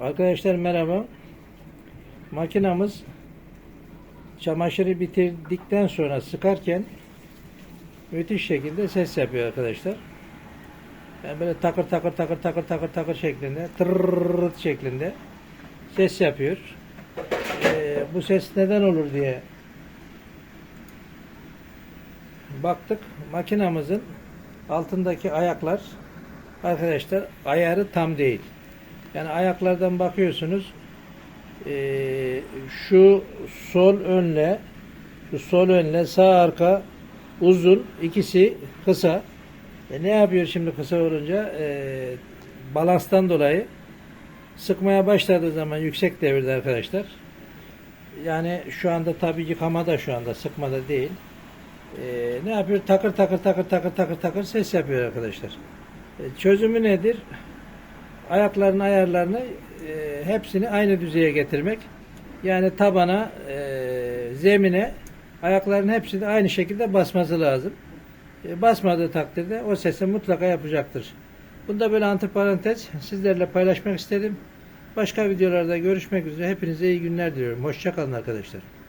Arkadaşlar merhaba. Makinamız çamaşırı bitirdikten sonra sıkarken müthiş şekilde ses yapıyor arkadaşlar. Yani böyle takır takır takır takır takır takır şeklinde, tırrrrt şeklinde ses yapıyor. Ee, bu ses neden olur diye baktık. Makinamızın altındaki ayaklar arkadaşlar ayarı tam değil. Yani ayaklardan bakıyorsunuz eee, şu sol önle şu sol önle sağ arka uzun ikisi kısa. E ne yapıyor şimdi kısa olunca? Eee, balanstan dolayı sıkmaya başladığı zaman yüksek devirde arkadaşlar. Yani şu anda tabii yıkamada şu anda sıkmada değil. Eee, ne yapıyor? Takır takır takır takır takır takır ses yapıyor arkadaşlar. E, çözümü nedir? Ayakların ayarlarını e, hepsini aynı düzeye getirmek. Yani tabana, e, zemine ayakların hepsini aynı şekilde basması lazım. E, basmadığı takdirde o sesi mutlaka yapacaktır. Bunda böyle antiparantez sizlerle paylaşmak istedim. Başka videolarda görüşmek üzere. Hepinize iyi günler diliyorum. Hoşçakalın arkadaşlar.